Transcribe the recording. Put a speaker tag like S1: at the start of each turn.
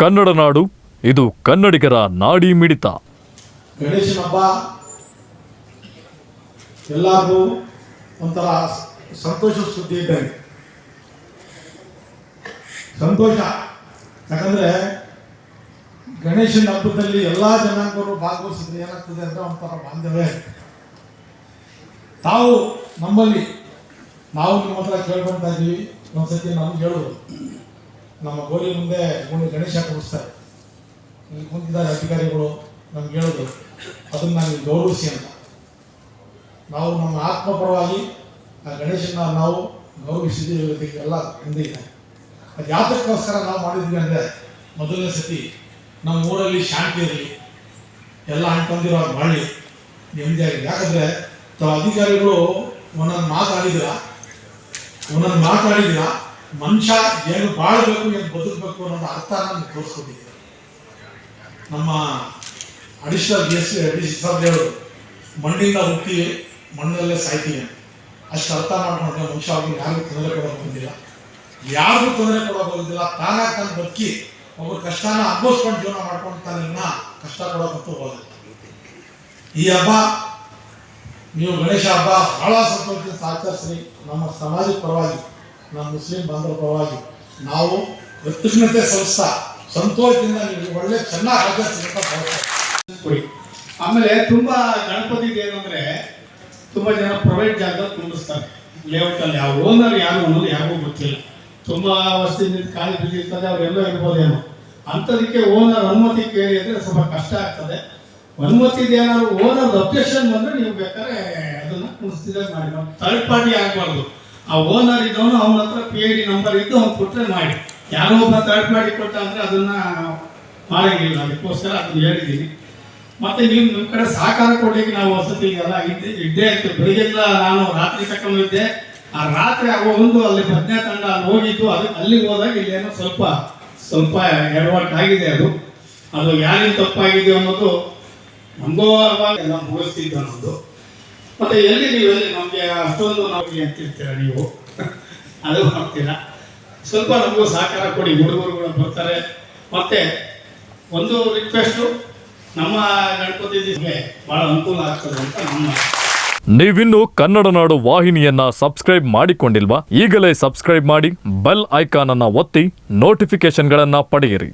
S1: ಕನ್ನಡ ನಾಡು, ಇದು ಕನ್ನಡಿಗರ ನಾಡಿ ಮಿಡಿತ.
S2: ಗಣೇಶನ ಹಬ್ಬ, ಎಲ್ಲರಿಗೂ ಒಂಥರ ಸಂತೋಷ ಸುದ್ದಿ ಇದ್ದಂಗೆ. ಸಂತೋಷ. ಯಾಕಂದರೆ ಗಣೇಶನ ಹಬ್ಬದಲ್ಲಿ ಎಲ್ಲ ಜನಾಂಗರು ಭಾಗವಹಿಸಿದ್ರೆ ಏನಾಗ್ತದೆ ಅಂದರೆ ಒಂಥರ ಬಾಂಧವ್ಯ ತಾವು ನಮ್ಮಲ್ಲಿ, ನಾವು ನಿಮ್ಮ ಹತ್ರ ಕೇಳ್ಕೊಂತ ಇದ್ದೀವಿ, ಒಂದ್ಸತಿ ನಮ್ಗೆ ಹೇಳೋದು ನಮ್ಮ ಗೋಲಿ ಮುಂದೆ ಗಣೇಶ ಕೂಡಿಸ್ತಾರೆ ಇಲ್ಲಿ ಕುಂತಿದ್ದಾರೆ ಅಧಿಕಾರಿಗಳು, ನಮ್ಗೆ ಹೇಳೋದು, ಅದನ್ನು ನೀವು ಗೌರವಿಸಿ ಅಂತ. ನಾವು ನಮ್ಮ ಆತ್ಮಪರವಾಗಿ ಆ ಗಣೇಶನ ನಾವು ಗೌರವಿಸಿದ್ದೀವಿ ಎಲ್ಲ ಎಂದಿದೆ ಅದು ಯಾತಕ್ಕೋಸ್ಕರ ನಾವು ಮಾಡಿದ್ವಿ ಅಂದರೆ ಮೊದಲನೇ ಸತಿ ನಮ್ಮ ಊರಲ್ಲಿ ಶಾಂತಿ ಇರಲಿ, ಎಲ್ಲ ಅನ್ಕೊಂಡಿರೋ ಮಾಡಿ ನೆಮ್ಮದಿಯಾಗಿ. ಯಾಕಂದ್ರೆ ತಾವು ಅಧಿಕಾರಿಗಳು ಒಂದೊಂದು ಮಾತಾಡಿದಿರ ಒಂದೊಂದು ಮಾತಾಡಿದ್ರ ಮನುಷ್ಯ ಏನು ಬಾಳಬೇಕು ಏನು ಬದುಕಬೇಕು ಅನ್ನೋದು ಅರ್ಥ ನಮ್ಗೆ ತೋರಿಸ್ಕೊಟ್ಟಿದ್ದೀವಿ ನಮ್ಮ ಅಡಿಷನಲ್ ಎಸ್ ಡಿ ಸಿ ಹೇಳೋದು ಮಣ್ಣಿಂದ ಹುಟ್ಟಿ ಮಣ್ಣಲ್ಲೇ ಸಾಯ್ತೀನಿ. ಅಷ್ಟು ಅರ್ಥ ಮಾಡ್ಕೊಂಡ್ರೆ ಮನುಷ್ಯ ಅವ್ರಿಗೆ ಯಾರಿಗೂ ತೊಂದರೆ ಕೊಡೋಕೆ ಬಂದಿಲ್ಲ. ಯಾರಿಗೂ ತೊಂದರೆ ಕೊಡೋಕೆ ಬಂದಿಲ್ಲ, ತಾನಾಗಿ ತಾನು ಬದುಕಿ ಒಬ್ಬರು ಕಷ್ಟನ ಅನುಭವಿಸ್ಕೊಂಡು ಜೀವನ ಮಾಡ್ಕೊಂಡು ತಾನಿನ್ನ ಕಷ್ಟ ಕೊಡೋಕಂತೂ ಹೋಗಲ್ಲ ಈ ಹಬ್ಬ, ನೀವು ಗಣೇಶ ಹಬ್ಬ ಬಹಳ ಸಂತೋಷದಿಂದ ಆಚರಿಸ್ರಿ. ನಮ್ಮ ಸಮಾಜದ ಪರವಾಗಿ ನಮ್ಮ ಮುಸ್ಲಿಂ ಬಾಂಧವ ಪರವಾಗಿ ನಾವು ಕೃತಜ್ಞತೆ ಸಂಸ್ಥಾ ಸಂತೋಷದಿಂದ ನೀವು ಒಳ್ಳೆ ಚೆನ್ನಾಗಿ ಭಾವಿಸ್ತೀನಿ.
S3: ಕೊಡಿ. ಆಮೇಲೆ ತುಂಬಾ ಗಣಪತಿ ಏನಂದ್ರೆ ತುಂಬಾ ಜನ ಪ್ರೈವೇಟ್ ಜಾಗದಲ್ಲಿ ತುಂಬಿಸ್ತಾರೆ ಲೇಔಟ್ ಅಲ್ಲಿ ಆ ಓನರ್ ಯಾರು ಅನ್ನೋದು ಯಾರಿಗೂ ಗೊತ್ತಿಲ್ಲ. ತುಂಬಾ ವರ್ಷದಿಂದ ಖಾಲಿ ಬಿದ್ದಿರ್ತದೆ ಅವರೆಲ್ಲ ಇರ್ಬೋದೇನೋ. ಅಂಥದಕ್ಕೆ ಓನರ್ ಅನುಮತಿ ಕೇಳಿ ಅಂದ್ರೆ ಸ್ವಲ್ಪ ಕಷ್ಟ ಆಗ್ತದೆ. ಅನುಮತಿ ಏನಾದ್ರು ಓನರ್ ಅಬ್ಜೆಕ್ಷನ್ ಬಂದ್ರೆ ನೀವು ಬೇಕಾದ್ರೆ ಅದನ್ನ ಕುಣಿಸ್ತಿದ್ದಾಗ ಮಾಡಿ. ಥರ್ಡ್ ಪಾರ್ಟಿ ಆಗಬಾರ್ದು. ಆ ಓನರ್ ಇದ್ದವನು ಅವನ ಹತ್ರ ಪಿ ಐ ಡಿ ನಂಬರ್ ಇದ್ದು ಅವ್ನು ಕೊಟ್ಟರೆ ಮಾಡಿ. ಯಾರೋ ಒಬ್ಬ ಥರ್ಡ್ ಪಾರ್ಟಿ ಕೊಟ್ಟ ಅಂದರೆ ಅದನ್ನ ಮಾಡಂಗಿಲ್ಲ. ಅದಕ್ಕೋಸ್ಕರ ಅದನ್ನ ಹೇಳಿದ್ದೀನಿ ಮತ್ತೆ ನೀವು ನಿಮ್ಮ ಕಡೆ ಸಹಕಾರ ಕೊಡ್ಲಿಕ್ಕೆ ನಾವು ವಸತಿ ಎಲ್ಲ ಇದ್ದೆ ಇದ್ದೇ ಇತ್ತು. ಬೆಳಿಗ್ಗೆಲ್ಲ ನಾನು ರಾತ್ರಿ ತಕೊಂಡಿದ್ದೆ ಆ ರಾತ್ರಿ ಆಗೋ ಒಂದು ಅಲ್ಲಿ ಭಜನೆ ತಂಡ ಅಲ್ಲಿ ಹೋಗಿದ್ದು, ಅದು ಅಲ್ಲಿಗೆ ಹೋದಾಗ ಇಲ್ಲೇನೋ ಸ್ವಲ್ಪ ಸ್ವಲ್ಪ ಎಡವಟ್ ಆಗಿದೆ ಅದು. ಅದು ಯಾರಿನ ತಪ್ಪಾಗಿದೆ ಅನ್ನೋದು ಅವಾಗ ಎಲ್ಲ ಮುಗಿಸ್ತಿದ್ದು ಅನ್ನೋದು ಮತ್ತೆ ಎಲ್ಲಿ ನೀವು ಎಲ್ಲಿ ನಮಗೆ ಅಷ್ಟೊಂದು ನಾವು ಅಂತಿರ್ತೀರ ನೀವು? ಅದು ಮಾಡ್ತೀರ ಸ್ವಲ್ಪ ನಮಗೂ ಸಹಕಾರ ಕೊಡಿ, ಹುಡುಗರುಗಳು ಬರ್ತಾರೆ. ಮತ್ತೆ ಒಂದು ರಿಕ್ವೆಸ್ಟು ನಮ್ಮ ಗಣಪತಿ ಬಹಳ ಅನುಕೂಲ ಆಗ್ತದೆ ಅಂತ ನಮ್ಮ
S1: ನೀವಿನ್ನು ಕನ್ನಡ ನಾಡು ವಾಹಿನಿಯನ್ನ ಸಬ್ಸ್ಕ್ರೈಬ್ ಮಾಡಿಕೊಂಡಿಲ್ವಾ? ಈಗಲೇ ಸಬ್ಸ್ಕ್ರೈಬ್ ಮಾಡಿ ಬೆಲ್ ಐಕಾನ್ ಅನ್ನ ಒತ್ತಿ ನೋಟಿಫಿಕೇಶನ್ಗಳನ್ನ ಪಡೆಯಿರಿ.